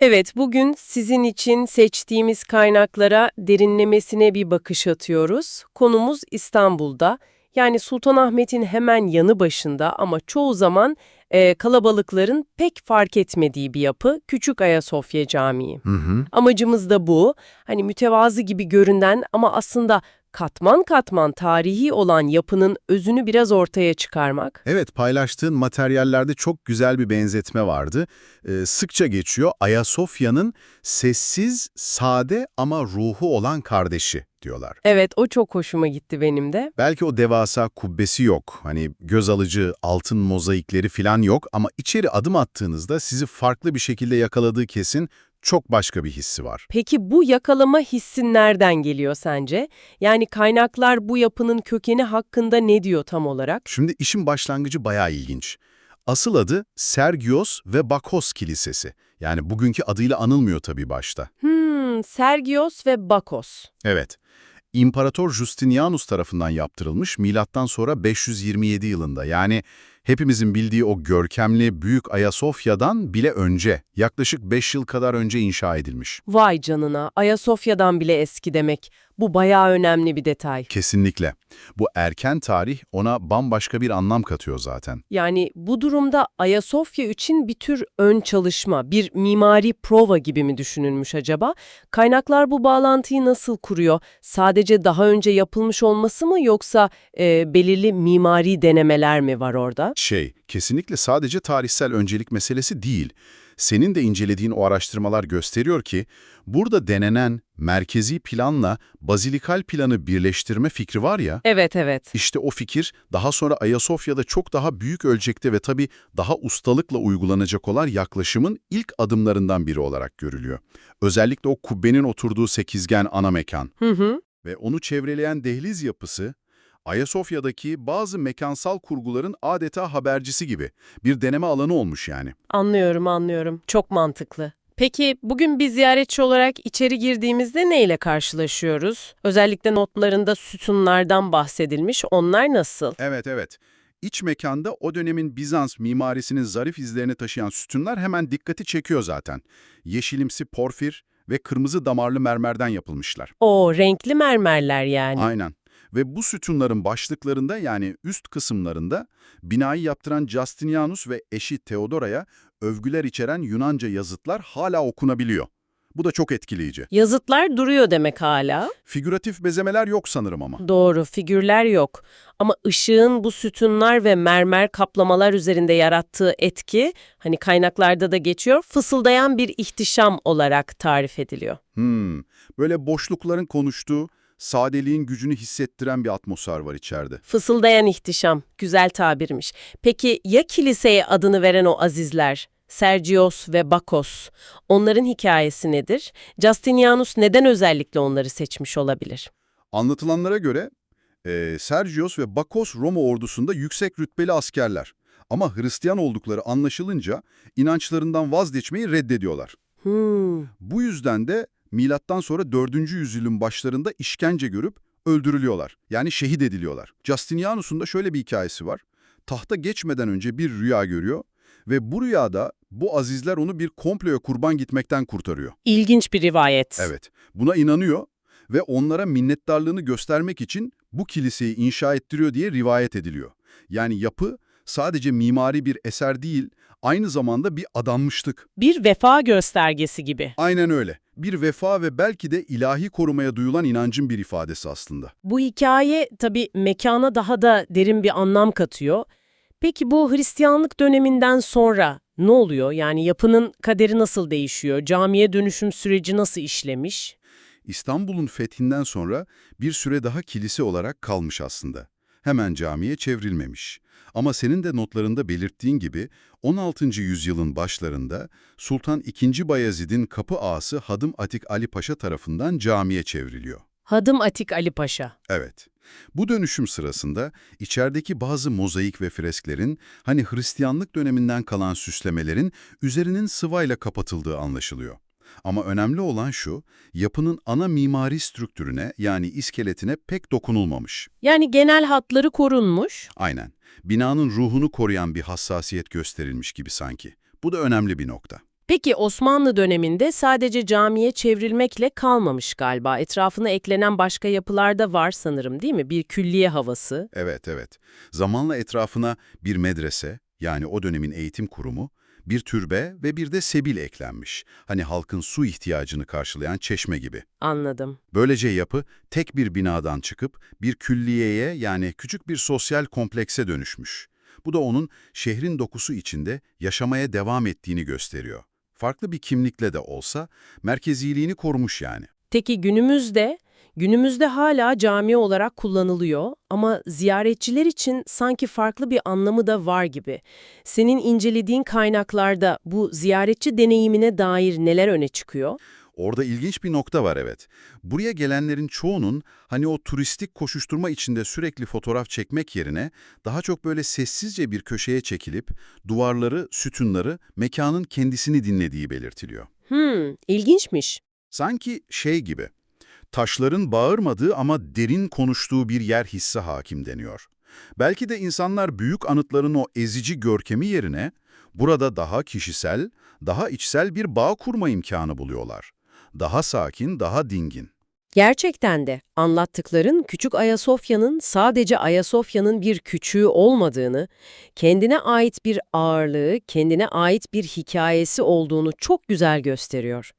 Evet, bugün sizin için seçtiğimiz kaynaklara derinlemesine bir bakış atıyoruz. Konumuz İstanbul'da. Yani Sultanahmet'in hemen yanı başında ama çoğu zaman e, kalabalıkların pek fark etmediği bir yapı Küçük Ayasofya Camii. Hı hı. Amacımız da bu. Hani mütevazı gibi görünen ama aslında katman katman tarihi olan yapının özünü biraz ortaya çıkarmak. Evet, paylaştığın materyallerde çok güzel bir benzetme vardı. Ee, sıkça geçiyor Ayasofya'nın sessiz, sade ama ruhu olan kardeşi diyorlar. Evet, o çok hoşuma gitti benim de. Belki o devasa kubbesi yok, hani göz alıcı altın mozaikleri falan yok ama içeri adım attığınızda sizi farklı bir şekilde yakaladığı kesin çok başka bir hissi var. Peki bu yakalama hissi nereden geliyor sence? Yani kaynaklar bu yapının kökeni hakkında ne diyor tam olarak? Şimdi işin başlangıcı bayağı ilginç. Asıl adı Sergios ve Bakos Kilisesi. Yani bugünkü adıyla anılmıyor tabii başta. Hmm, Sergios ve Bakos. Evet. İmparator Justinianus tarafından yaptırılmış milattan sonra 527 yılında. Yani hepimizin bildiği o görkemli Büyük Ayasofya'dan bile önce, yaklaşık 5 yıl kadar önce inşa edilmiş. Vay canına, Ayasofya'dan bile eski demek. Bu bayağı önemli bir detay. Kesinlikle. Bu erken tarih ona bambaşka bir anlam katıyor zaten. Yani bu durumda Ayasofya için bir tür ön çalışma, bir mimari prova gibi mi düşünülmüş acaba? Kaynaklar bu bağlantıyı nasıl kuruyor? Sadece daha önce yapılmış olması mı yoksa e, belirli mimari denemeler mi var orada? Şey, kesinlikle sadece tarihsel öncelik meselesi değil. Senin de incelediğin o araştırmalar gösteriyor ki, burada denenen merkezi planla bazilikal planı birleştirme fikri var ya, Evet evet. işte o fikir daha sonra Ayasofya'da çok daha büyük ölçekte ve tabii daha ustalıkla uygulanacak olan yaklaşımın ilk adımlarından biri olarak görülüyor. Özellikle o kubbenin oturduğu sekizgen ana mekan Hı hı. ve onu çevreleyen dehliz yapısı, Ayasofya'daki bazı mekansal kurguların adeta habercisi gibi bir deneme alanı olmuş yani. Anlıyorum, anlıyorum. Çok mantıklı. Peki bugün bir ziyaretçi olarak içeri girdiğimizde neyle karşılaşıyoruz? Özellikle notlarında sütunlardan bahsedilmiş. Onlar nasıl? Evet evet. İç mekanda o dönemin Bizans mimarisinin zarif izlerini taşıyan sütunlar hemen dikkati çekiyor zaten. Yeşilimsi porfir ve kırmızı damarlı mermerden yapılmışlar. O renkli mermerler yani. Aynen. Ve bu sütunların başlıklarında yani üst kısımlarında binayı yaptıran Justinianus ve eşi Theodora'ya övgüler içeren Yunanca yazıtlar hala okunabiliyor. Bu da çok etkileyici. Yazıtlar duruyor demek hala. Figüratif bezemeler yok sanırım ama. Doğru, figürler yok. Ama ışığın bu sütunlar ve mermer kaplamalar üzerinde yarattığı etki, hani kaynaklarda da geçiyor, fısıldayan bir ihtişam olarak tarif ediliyor. Hmm, böyle boşlukların konuştuğu, sadeliğin gücünü hissettiren bir atmosfer var içeride. Fısıldayan ihtişam, güzel tabirmiş. Peki ya kiliseye adını veren o azizler? Sergios ve Bakos. Onların hikayesi nedir? Justinianus neden özellikle onları seçmiş olabilir? Anlatılanlara göre e, Sergios ve Bakos Roma ordusunda yüksek rütbeli askerler. Ama Hristiyan oldukları anlaşılınca inançlarından vazgeçmeyi reddediyorlar. Hmm, Bu yüzden de milattan sonra 4. yüzyılın başlarında işkence görüp öldürülüyorlar. Yani şehit ediliyorlar. Justinianus'un da şöyle bir hikayesi var. Tahta geçmeden önce bir rüya görüyor ve bu rüyada bu azizler onu bir komploya kurban gitmekten kurtarıyor. ilginç bir rivayet. Evet, buna inanıyor ve onlara minnettarlığını göstermek için bu kiliseyi inşa ettiriyor diye rivayet ediliyor. Yani yapı sadece mimari bir eser değil, aynı zamanda bir adanmışlık. Bir vefa göstergesi gibi. Aynen öyle. Bir vefa ve belki de ilahi korumaya duyulan inancın bir ifadesi aslında. Bu hikaye tabii mekana daha da derin bir anlam katıyor. Peki bu Hristiyanlık döneminden sonra ne oluyor? Yani yapının kaderi nasıl değişiyor? Camiye dönüşüm süreci nasıl işlemiş? İstanbul'un fethinden sonra bir süre daha kilise olarak kalmış aslında. Hemen camiye çevrilmemiş. Ama senin de notlarında belirttiğin gibi 16. yüzyılın başlarında Sultan II. Bayezid'in kapı ağası Hadım Atik Ali Paşa tarafından camiye çevriliyor. Hadım Atik Ali Paşa. Evet. Bu dönüşüm sırasında içerideki bazı mozaik ve fresklerin, hani Hristiyanlık döneminden kalan süslemelerin üzerinin sıvayla kapatıldığı anlaşılıyor. Ama önemli olan şu, yapının ana mimari strüktürüne yani iskeletine pek dokunulmamış. Yani genel hatları korunmuş. Aynen. Binanın ruhunu koruyan bir hassasiyet gösterilmiş gibi sanki. Bu da önemli bir nokta. Peki Osmanlı döneminde sadece camiye çevrilmekle kalmamış galiba. Etrafına eklenen başka yapılar da var sanırım değil mi? Bir külliye havası. Evet, evet. Zamanla etrafına bir medrese, yani o dönemin eğitim kurumu, bir türbe ve bir de sebil eklenmiş. Hani halkın su ihtiyacını karşılayan çeşme gibi. Anladım. Böylece yapı tek bir binadan çıkıp bir külliyeye yani küçük bir sosyal komplekse dönüşmüş. Bu da onun şehrin dokusu içinde yaşamaya devam ettiğini gösteriyor. Farklı bir kimlikle de olsa merkeziliğini korumuş yani. Peki günümüzde, günümüzde hala cami olarak kullanılıyor ama ziyaretçiler için sanki farklı bir anlamı da var gibi. Senin incelediğin kaynaklarda bu ziyaretçi deneyimine dair neler öne çıkıyor? Orada ilginç bir nokta var evet. Buraya gelenlerin çoğunun hani o turistik koşuşturma içinde sürekli fotoğraf çekmek yerine daha çok böyle sessizce bir köşeye çekilip duvarları, sütunları, mekanın kendisini dinlediği belirtiliyor. Hmm, ilginçmiş. Sanki şey gibi, taşların bağırmadığı ama derin konuştuğu bir yer hissi hakim deniyor. Belki de insanlar büyük anıtların o ezici görkemi yerine burada daha kişisel, daha içsel bir bağ kurma imkanı buluyorlar. Daha sakin, daha dingin. Gerçekten de anlattıkların Küçük Ayasofya'nın sadece Ayasofya'nın bir küçüğü olmadığını, kendine ait bir ağırlığı, kendine ait bir hikayesi olduğunu çok güzel gösteriyor.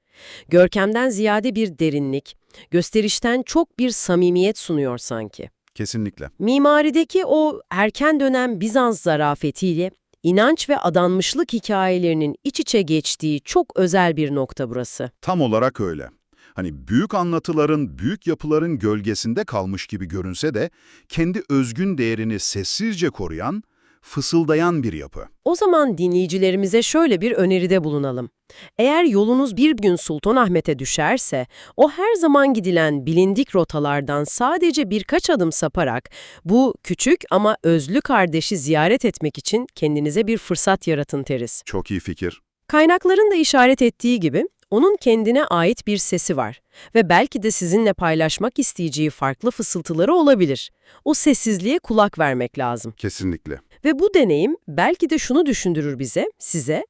Görkemden ziyade bir derinlik, gösterişten çok bir samimiyet sunuyor sanki. Kesinlikle. Mimarideki o erken dönem Bizans zarafetiyle inanç ve adanmışlık hikayelerinin iç içe geçtiği çok özel bir nokta burası. Tam olarak öyle. Hani büyük anlatıların, büyük yapıların gölgesinde kalmış gibi görünse de kendi özgün değerini sessizce koruyan, fısıldayan bir yapı. O zaman dinleyicilerimize şöyle bir öneride bulunalım. Eğer yolunuz bir gün Sultanahmet'e düşerse, o her zaman gidilen bilindik rotalardan sadece birkaç adım saparak bu küçük ama özlü kardeşi ziyaret etmek için kendinize bir fırsat yaratın teriz. Çok iyi fikir. Kaynakların da işaret ettiği gibi onun kendine ait bir sesi var ve belki de sizinle paylaşmak isteyeceği farklı fısıltıları olabilir. O sessizliğe kulak vermek lazım. Kesinlikle. Ve bu deneyim belki de şunu düşündürür bize, size.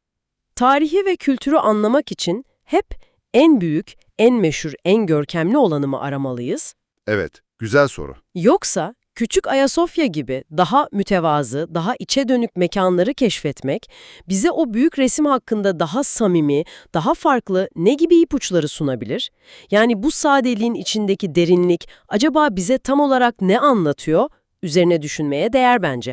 Tarihi ve kültürü anlamak için hep en büyük, en meşhur, en görkemli olanı mı aramalıyız? Evet, güzel soru. Yoksa Küçük Ayasofya gibi daha mütevazı, daha içe dönük mekanları keşfetmek bize o büyük resim hakkında daha samimi, daha farklı ne gibi ipuçları sunabilir? Yani bu sadeliğin içindeki derinlik acaba bize tam olarak ne anlatıyor? Üzerine düşünmeye değer bence.